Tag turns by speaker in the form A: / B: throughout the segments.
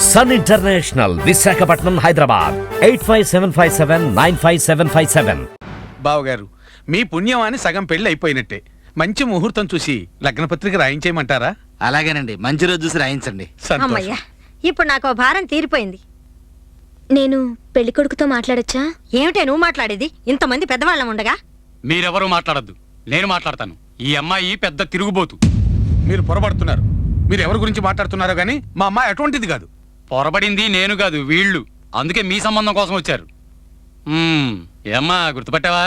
A: Sun international Visakhapatnam Hyderabad eight five seven five seven nine five seven five seven
B: బావగారు మీ పుణ్యం అని సగం పెళ్ళి అయిపోయినట్టే. మంచి ముహూర్తం చూసి లగ్న పత్రిక రాయించేయమంటారా?
C: అలాగేనండి. మంచి రోజు చూసి రాయించండి.
B: సంతోషం.
D: అమ్మయ్యా ఇప్పుడు నాకు ఓ భారం తీరిపోయింది.
E: నేను పెళ్ళి కొడుకుతో మాట్లాడొచ్చా?
D: ఏమిటే నువ్వు మాట్లాడేది? ఇంతమంది పెద్దవాళ్ళం ఉండగా?
F: మీరెవరూ మాట్లాడద్దు. నేను మాట్లాడతాను. ఈ అమ్మాయి పెద్ద తిరుగుబోతు.
B: మీరు పొరపడుతున్నారు మీరు ఎవరి గురించి మాట్లాడుతున్నారో గానీ మా అమ్మాయి అటువంటిది కాదు.
F: పొరబడింది నేను కాదు వీళ్ళు. అందుకే మీ సంబంధం కోసం వచ్చారు. మ్మ్, ఏ అమ్మా గుర్తుపట్టావా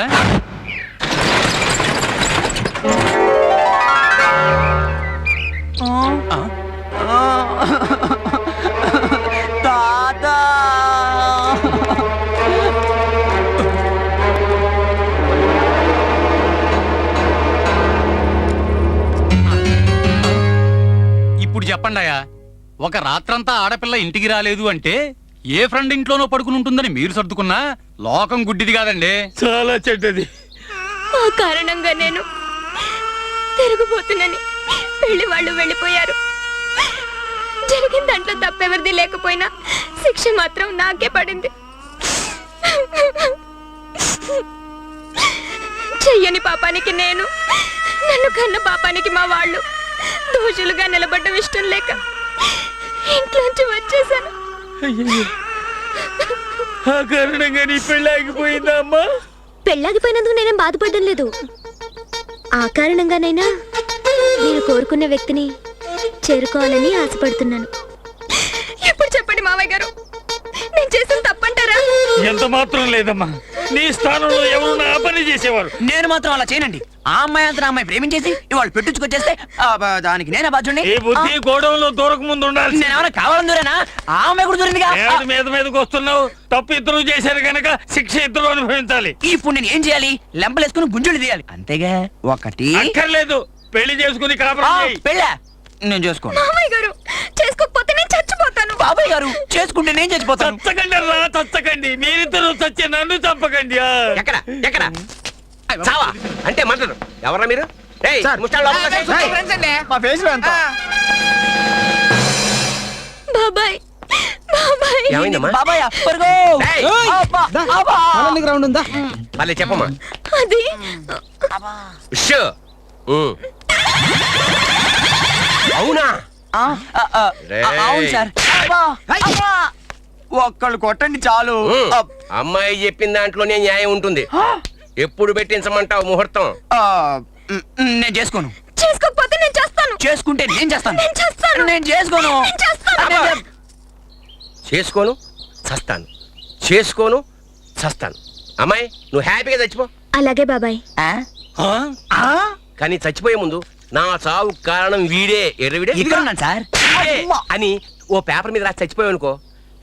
F: ఇప్పుడు చెప్పండి అయ్యా. ఒక రాత్రంతా ఆడపిల్ల ఇంటికి రాలేదు అంటే ఏ ఫ్రెండ్ ఇంట్లోనో పడుకుని ఉంటుందని మీరు సర్దుకున్నా లోకం గుడ్డిది కాదండి.
B: చాలా చెడ్డది.
E: ఆ కారణంగా నేను తిరుగుబోతున్నని పెళ్ళి వాళ్ళు వెళ్ళిపోయారు. జరిగిన దాంట్లో తప్పెవరిది లేకపోయినా శిక్ష మాత్రం నాకే పడింది. చెయ్యని పాపానికి నేను నన్ను కన్న పాపానికి మా వాళ్ళు దోషులుగా నిలబడ్డం ఇష్టం లేక ఇంట్లోంచి వచ్చేసాను.
B: ఆ కారణంగా నీ పెళ్ళి ఆగిపోయిందా అమ్మా?
E: పెళ్ళాగిపోయినందుకు నేనేం బాధపడడం లేదు. ఆ కారణంగానైనా నేను కోరుకున్న వ్యక్తిని చేరుకోవాలని ఆశపడుతున్నాను. ఎప్పుడు చెప్పండి మావయ్య గారు. నేను చేసిన తప్పంటారా?
B: ఎంత మాత్రం లేదమ్మా. నీ స్థానంలో ఎవరు నా పని చేసేవారు.
C: నేను మాత్రం అలా చేయనండి. ఆ అమ్మాయి అంతా అమ్మాయి ప్రేమించేసి ఇవాళ పెట్టించుకొచ్చేస్తే దానికి నేనే బాధ్యుండి
B: ఈ బుద్ధి గోడంలో దూరకు ముందు ఉండాల్సి
C: నేను ఏమైనా కావాలని దూరేనా? ఆ అమ్మాయి కూడా దూరిందిగా?
B: ఏమిటి మీద మీదకి వస్తున్నావు. తప్పు ఇద్దరు చేశారు గనక శిక్ష ఇద్దరు అనుభవించాలి.
C: ఇప్పుడు నేను ఏం చేయాలి? లెంపలేసుకుని గుంజులు తీయాలి. అంతేగా? ఒకటి.
B: అక్కర్లేదు. పెళ్ళి చేసుకుని కాపురం.
C: పెళ్ళా? నేను చేసుకోను.
E: మావయ్య గారు చేసుకోకపోతే నేను చచ్చిపోతాను.
C: బాబాయ్ గారు చేసుకుంటే నేను చచ్చిపోతాను.
B: చచ్చకండి రా చచ్చకండి. మీరిద్దరు చచ్చి నన్ను చంపకండి.
G: ఎక్కడ? ఎక్కడ? చావా? అంటే మంటరు ఎవరా మీరు?
E: బాబాయ్.
G: మళ్ళీ చెప్పమ్మా.
E: అది.
G: షూ. ఉమ్. అవునా.
C: ఒక్కళ్ళు కొట్టండి చాలు.
G: అమ్మాయి చెప్పిన దాంట్లోనే న్యాయం ఉంటుంది. ఎప్పుడు పెట్టించమంటావు ముహూర్తం?
C: ఆ, మ్, మ్, నేను చేసుకోను.
E: చేసుకోకపోతే నేను చేస్తాను.
C: చేసుకుంటే నేను చేస్తాను.
E: నేను చేస్తాను.
C: నేను చేసుకోను.
E: నేను చేస్తాను.
G: చేసుకోను చస్తాను. చేసుకోను చస్తాను. అమ్మాయి నువ్వు హ్యాపీగా చచ్చిపో.
E: అలాగే బాబాయ్.
C: ఆ?
B: ఆ?
C: ఆ?
G: కానీ చచ్చిపోయే ముందు నా చావు కారణం వీడే. ఎర్రవిడే.
C: ఇక్కడ ఉన్నాను సార్.
G: వీడే అని ఓ పేపర్ మీద రాసి చచ్చిపోయావు అనుకో.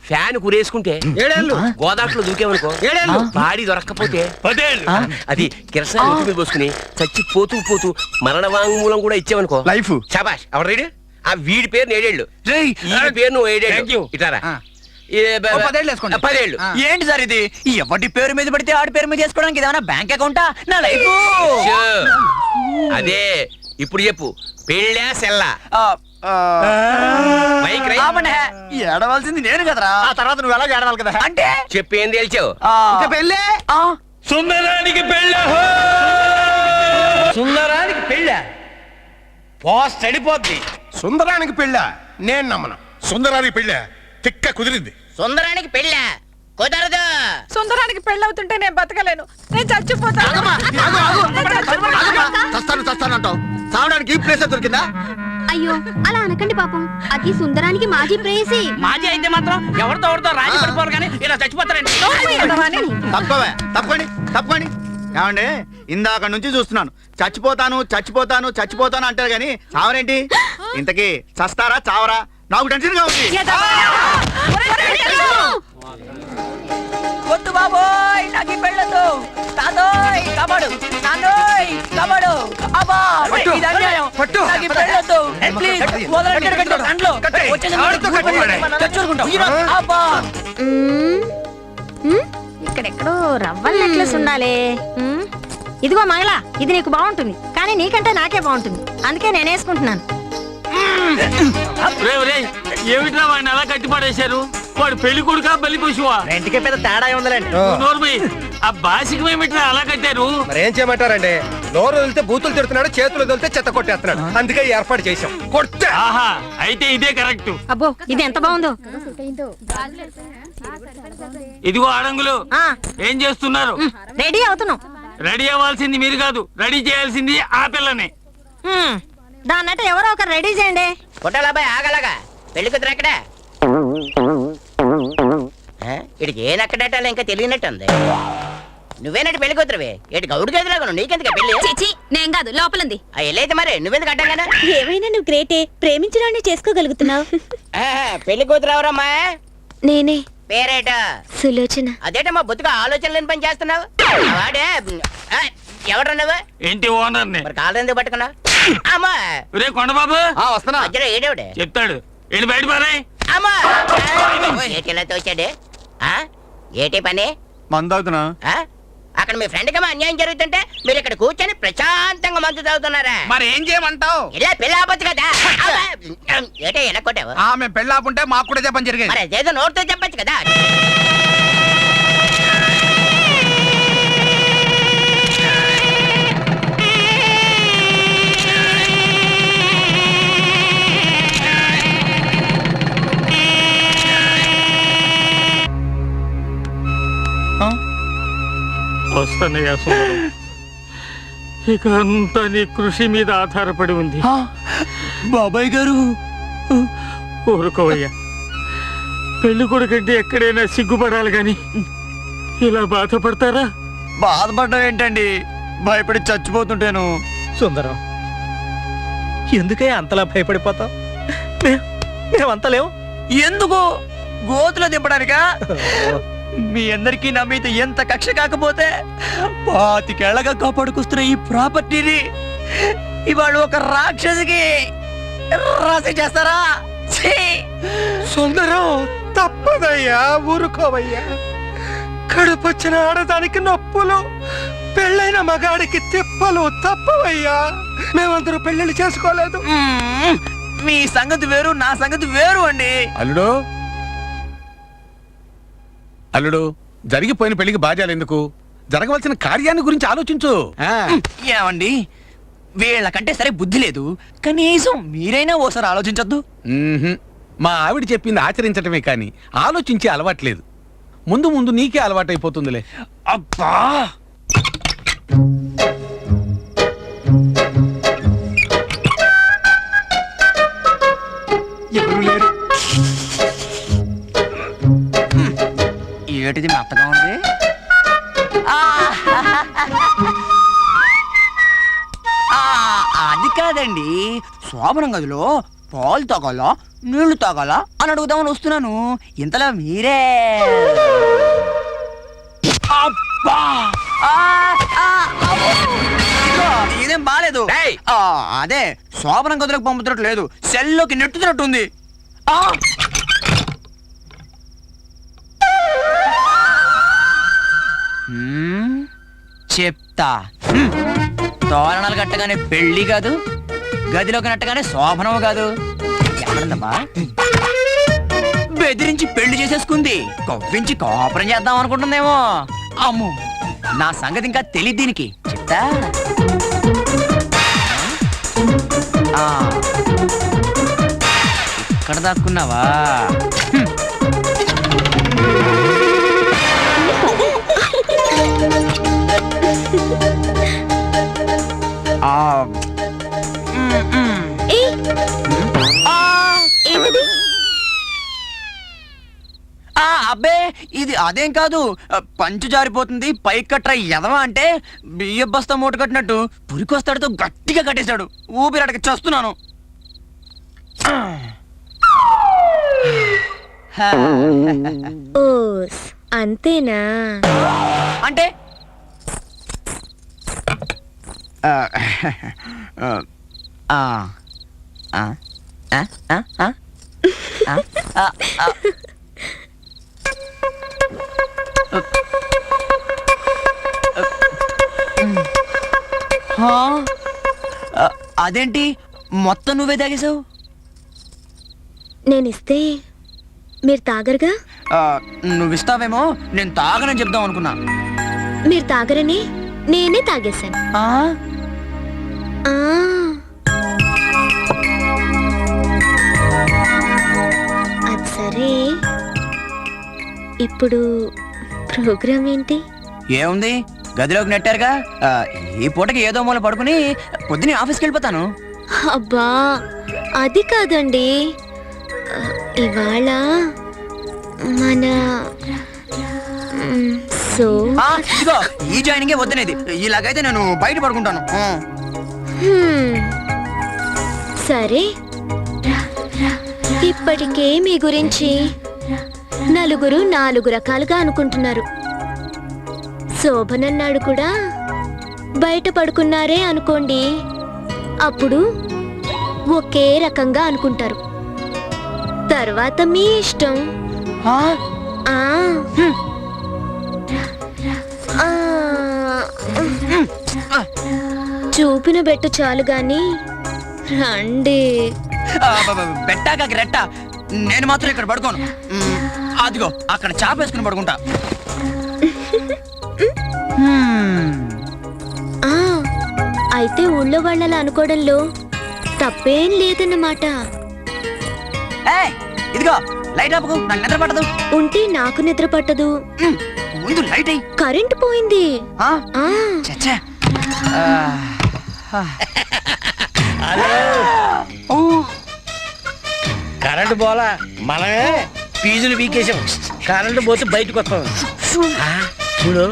G: ఫ్యాన్ కురేసుకుంటే ఏడేళ్ళు? గోదాట్లో దూకేవనుకో ఏడేళ్ళు? బాడీ దొరక్కపోతే?
B: పదేళ్ళు?
G: అది కిరసన నెత్తి మీద పోసుకుని చచ్చి పోతూ పోతూ మరణ వాంగ్మూలం కూడా ఇచ్చావనుకో.
C: లైఫ్
G: శబాష్ ఎవరు రైడు? ఆ వీడి పేరు ఏడేళ్ళు.
C: రేయ్,
G: ఈ పేరు నువ్వు ఏడేళ్ళు. ఇటారా
C: పదేళ్ళు ఏంటి సార్ ఇది? ఎవరి పేరు మీద పడితే ఆడి పేరు మీద చేసుకోవడానికి ఏదైనా బ్యాంక్ అకౌంటా? నా లైఫ్.
G: అదే ఇప్పుడు చెప్పు. పెళ్ళా సెల్లా? మైక్ రై.
C: ఏడవలసింది నేను కదరా. ఆ తర్వాత నువ్వు ఎలా ఏడవాలి కదా? అంటే?
G: చెప్పు ఏం తేల్చావు
C: పెళ్ళే?
B: సుందరానికి పెళ్ళ
H: సుందరానికి పెళ్ళా? పోస్ట్ అడిపోద్ది
I: సుందరానికి పెళ్ళ నేను నమ్మను.
B: సుందరానికి పెళ్ళా తిక్క కుదిరింది.
J: సుందరానికి పెళ్ళా? కుదరదు.
D: సుందరానికి పెళ్ళవుతుంటే నేను బతకలేను. నేను చచ్చిపోతాను.
I: చస్తాను చస్తానంటావు చావడానికి ఈ ప్లేస్ దొరికిందా?
E: అయ్యో అలా అనకండి పాపం అది సుందరానికి మాజీ ప్రేయసి
J: మాజీ అయితే మాత్రం ఎవరితో ఎవరితో రాజీ పడిపోరు కానీ ఇలా చచ్చిపోతారండి
I: తప్పవే తప్పండి తప్పండి ఏమండి ఇందాక నుంచి చూస్తున్నాను చచ్చిపోతాను చచ్చిపోతాను చచ్చిపోతాను అంటారు కానీ చావరేంటి ఇంతకీ చస్తారా చావరా నాకు టెన్షన్గా ఉంది
C: వద్దు బాబోయ్ నాకు ఈ పెళ్ళొద్దు. తాతోయ్ నాన్నోయ్ అబ్బా ఇది అన్యాయం. నాకు ఈ పెళ్ళొద్దు. ప్లీజ్ వదలండి కట్టు అబ్బా.
D: ఇక్కడెక్కడో రవ్వల నెక్లెస్ ఉండాలి. ఇదిగో మంగళ ఇది నీకు బాగుంటుంది. కానీ నీకంటే నాకే బాగుంటుంది. అందుకే నేను వేసుకుంటున్నాను.
B: ఏమిట్రా వాడిని అలా కట్టి పడేశారు వాడు పెళ్ళి కొడుకా బలి పశువా?
C: రెంటికే పెద్ద తేడా ఉందిలేండి
B: నోర్మి ఆ. బాసికం ఏమిట్రా అలా కట్టారు.
C: మరి ఏం చేయమంటారండి? నోరు వదిలితే బూతులు తిడుతున్నాడు చేతులు వదిలితే చెత్త కొట్టేస్తున్నాడు. అందుకే ఈ ఏర్పాటు చేశాం. కొట్టే!
B: ఆహా అయితే ఇదే కరెక్ట్.
E: అబ్బో ఇది ఎంత బాగుందో?
B: ఇదిగో ఆడంగులు ఏం చేస్తున్నారు?
E: రెడీ అవుతున్నాం.
B: రెడీ అవ్వాల్సింది మీరు కాదు రెడీ చేయాల్సింది ఆ పిల్లని.
E: దాన్నట్టు ఎవరో ఒకరు రెడీ చేయండి.
J: కొట్టాలబ్బాయి ఆగలగా. పెళ్ళి కూతురు ఎక్కడ? ఇడికి ఏ నక్కడటాలో ఇంకా తెలియనట్టుంది. నువ్వేనట్టు పెళ్ళి కూతురువి? ఇటు గౌడు గదిలాగా నీకెందుకు పెళ్ళి?
E: చిచి నేను కాదు లోపలంది.
J: ఆ, ఎల్లైతే మరి? నువ్వెందుకు అడ్డంగానా
E: ఏమైనా నువ్వు గ్రేటే ప్రేమించడాన్ని చేసుకోగలుగుతున్నావు.
J: పెళ్ళి కూతురు ఎవరమ్మా?
E: నేనే.
J: పేరేట?
E: సులోచన.
J: అదేటమ్మా బొత్తుగా ఆలోచన లేని పని చేస్తున్నావు? వాడే ఆ, ఎవడన్నావు
B: ఇంటి ఓనర్ని?
J: మరి ఎందుకు పట్టుకున్నావు? అమ్మా!
B: రే కొండబాబు!
G: వస్తున్నా.
J: మధ్యలో ఏడేవిడే?
B: చెప్తాడు. వెళ్ళి బయట పారాయ్.
J: అమ్మా! ఏటిలా తోచాడు? ఆ? ఏటి పని?
I: మందవుతున్నా
J: ఆ? అక్కడ మీ ఫ్రెండ్కి అన్యాయం జరుగుతుంటే మీరు ఇక్కడ కూర్చొని ప్రశాంతంగా మందు తాగుతున్నారా?
C: మరి ఏం చేయమంటావు?
J: ఇలా ఆపచ్చు కదా. అబ్బా! ఏటే ఎలా కొట్టావు?
C: ఆమె పెళ్ళాపుంటే మాకు కూడా చెప్పని జరిగేది.
J: మరి అదేదో నోటితో చెప్పచ్చు కదా.
B: సుందరం ఇక అంతా నీ కృషి మీద ఆధారపడి ఉంది.
C: బాబాయ్ గారు.
B: ఊరుకోవయ్యా. పెళ్ళి కొడుకంటే ఎక్కడైనా సిగ్గుపడాలి గాని ఇలా బాధపడతారా?
C: బాధపడడం ఏంటండి? భయపడి చచ్చిపోతుంటాను. సుందరం ఎందుకే అంతలా భయపడిపోతావు? మేమంత లేవు ఎందుకు గోతులో దింపడానికా? మీ అందరికీ నా మీద ఎంత కక్ష కాకపోతే పాతికేళ్ళగా కాపాడుకొస్తున్న ఈ ప్రాపర్టీని ఇవాళ ఒక రాక్షసికి రాసి చేస్తారా? ఛీ! సుందరం తప్పదయ్యా ఊరుకోవయ్యా. కడుపొచ్చిన ఆడదానికి నొప్పులు పెళ్ళైన మగాడికి తిప్పలు తప్పవయ్యా. మేమందరూ పెళ్ళిళ్ళు చేసుకోలేదు. మీ సంగతి వేరు నా సంగతి వేరు అండి.
K: అల్లుడు అల్లుడు జరిగిపోయిన పెళ్ళికి బాధ్యాలు ఎందుకు? జరగవలసిన కార్యాన్ని గురించి ఆలోచించు. ఆ,
C: ఏమండి? వీళ్ళకంటే సరే బుద్ధి లేదు. కనీసం మీరైనా ఓసారి ఆలోచించొద్దు.
K: మ్మ్హ్మ్. మా ఆవిడ చెప్పింది ఆచరించటమే కానీ ఆలోచించే అలవాట్లేదు ముందు ముందు నీకే అలవాటైపోతుందిలే.
C: అబ్బా! ఏటిది మెత్తగా ఉంది? ఆ! ఆ, అది కాదండి. శోభనం గదిలో పాలు తాగాలా నీళ్ళు తాగాలా అని అడుగుదామని వస్తున్నాను. ఇంతలో మీరే. ఇదేం బాలేదు. ఆ, అదే శోభనం గదిలోకి పంపుతున్నట్టు లేదు. సెల్లోకి నెట్టుతున్నట్టుంది చెప్తా. తోరణాలు కట్టగానే పెళ్ళి కాదు గదిలోకి నట్టగానే శోభనం కాదు. ఎక్కడుందమ్మా బెదిరించి పెళ్ళి చేసేసుకుంది కొవ్వించి కాపురం చేద్దాం అనుకుంటుందేమో. అమ్ము నా సంగతి ఇంకా తెలియదు దీనికి. చెప్తా. ఇక్కడ దాక్కున్నావా? ఆ అబ్బే ఇది అదేం కాదు పంచు జారిపోతుంది పైకి కట్ర ఎదవా అంటే బియ్య బస్తా మూట కట్టినట్టు పురికొస్తాడుతో గట్టిగా కట్టేశాడు ఊపిరాటకి చేస్తున్నాను
E: అంతేనా
C: అంటే ఆ అదేంటి? మొత్తం నువ్వే తాగేశావు?
E: నేను ఇస్తే మీరు తాగరుగా?
C: ఆ, నువ్వు ఇస్తావేమో నేను తాగనని చెప్దాం అనుకున్నా.
E: మీరు తాగరని నేనే తాగేశాను.
C: ఆ?
E: ఆ. అది సరే. ఇప్పుడు ప్రోగ్రామ్ ఏంటి
C: ఏముంది? గదిలోకి నెట్టారుగా? ఆ, ఈ పూటకి ఏదో మూల పడుకుని పొద్దునే ఆఫీస్కి వెళ్ళిపోతాను.
E: అబ్బా అది కాదండి. ఆ, ఇవాళ మన మ్, సో
C: ఆ, ఇదిగో ఈ జాయినింగే వద్దనేది. ఇలాగైతే నేను బయట పడుకుంటాను. ఆ.
E: హ్మ్. సరే. ఇప్పటికే మీ గురించి నలుగురు నాలుగు రకాలుగా అనుకుంటున్నారు. శోభనన్నాడు కూడా బయట పడుకున్నారే అనుకోండి. అప్పుడు ఒకే రకంగా అనుకుంటారు. తర్వాత మీ ఇష్టం.
C: ఆ?
E: చూపిన బెట్టు చాలు గాని రండి.
C: బెట్టాక రెట్ట. నేను మాత్రం ఇక్కడ పడుకోను. అదిగో అక్కడ చాప వేసుకుని పడుకుంటా. హ్మ్.
E: ఆ అయితే ఊళ్ళో వాళ్ళలా అనుకోవడంలో తప్పేం లేదన్నమాట.
C: ఏయ్, ఇదిగో లైట్ ఆపకు నాకు నిద్ర పట్టదు.
E: ఉంటే నాకు నిద్ర పట్టదు.
C: మ్, ముందు లైట్ అయ్యి
E: కరెంటు పోయింది.
C: ఆ,
E: ఆ.
C: చచ్చా. ఆ, ఆ. ఊ,
H: కరెంటు పోలా? మనమే ఫీజులు వీకేసాం కరెంటు పోతే బయటకు వస్తాం. చూడు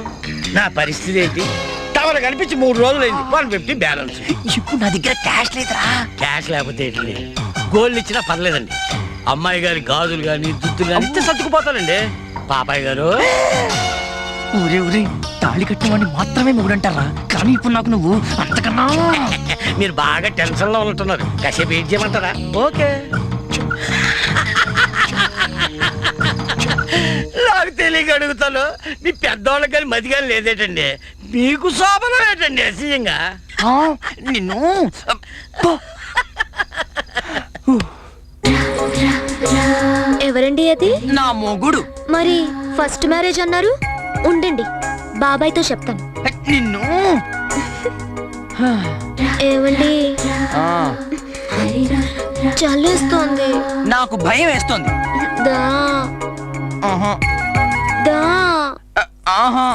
H: నా పరిస్థితి ఏంటి? టవర్ కనిపించి మూడు రోజులైంది. One fifty balance.
C: ఇప్పుడు నా దగ్గర క్యాష్ లేదురా.
H: క్యాష్ లేకపోతే ఏంటి? గోల్డ్ ఇచ్చినా పర్లేదండి. అమ్మాయి గారి గాజులు కానీ దుద్దులు కానీ ఇస్తే సర్దుకుపోతానండి. పాపాయ్ గారు.
C: ఊరే ఊరే తాళి కట్టిన వాడిని మాత్రమే మొగుడంటారా? కానీ ఇప్పుడు నాకు నువ్వు అంతకన్నా.
H: మీరు బాగా టెన్షన్లో ఉంటున్నారు. కాసేపు ఏం చేయమంటారా? ఓకే. తెలియక అడుగుతాను మీ పెద్దవాళ్ళకి కానీ మతి కానీ లేదేటండి? మీకు శోభనం ఏంటండి అసహ్యంగా?
C: ఆ, నిన్ను.
E: ఎవరండి అది?
C: నా మొగుడు.
E: మరి ఫస్ట్ మ్యారేజ్ అన్నారు? ఉండండి బాబాయ్తో చెప్తాను.
C: నిన్ను?
E: ఏమండి
C: ఆ,
E: చల్లేస్తోంది.
C: నాకు భయం వేస్తోంది.
E: దా.
C: ఆహా
E: దా
C: ఆహా.